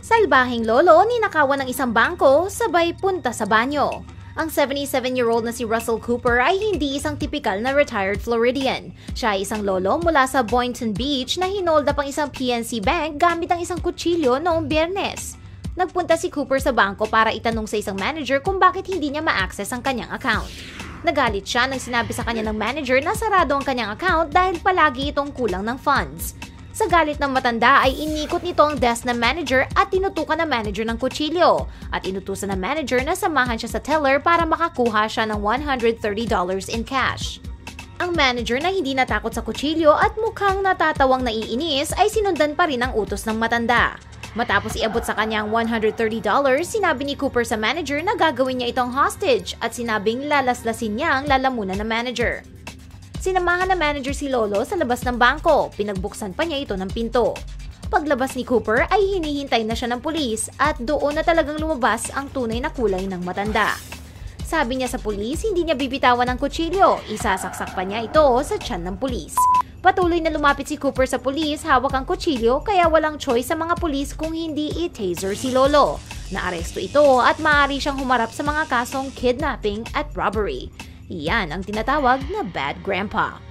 Salbahing lolo ninakawan ng isang bangko sabay punta sa banyo. Ang 77-year-old na si Russell Cooper ay hindi isang tipikal na retired Floridian. Siya ay isang lolo mula sa Boynton Beach na hinolda pang isang PNC bank gamit ang isang kutsilyo noong biyernes. Nagpunta si Cooper sa bangko para itanong sa isang manager kung bakit hindi niya ma-access ang kanyang account. Nagalit siya nang sinabi sa kanya ng manager na sarado ang kanyang account dahil palagi itong kulang ng funds. Sa galit ng matanda ay inikot nito ang desk ng manager at tinutukan ng manager ng kutsilyo at inutusan ng manager na samahan siya sa teller para makakuha siya ng $130 in cash. Ang manager na hindi natakot sa kutsilyo at mukhang natatawang naiinis ay sinundan pa rin ang utos ng matanda. Matapos iabot sa kanyang $130, sinabi ni Cooper sa manager na gagawin niya itong hostage at sinabing lalaslasin niya ang lalamunan ng manager. Sinamahan ng manager si Lolo sa labas ng bangko. Pinagbuksan pa niya ito ng pinto. Paglabas ni Cooper ay hinihintay na siya ng pulis at doon na talagang lumabas ang tunay na kulay ng matanda. Sabi niya sa pulis, hindi niya bibitawan ng kutsilyo. Isasaksak pa niya ito sa tiyan ng pulis. Patuloy na lumapit si Cooper sa pulis, hawak ang kutsilyo kaya walang choice sa mga pulis kung hindi i-taser si Lolo. Naaresto ito at maaari siyang humarap sa mga kasong kidnapping at robbery. Iyan ang tinatawag na bad grandpa.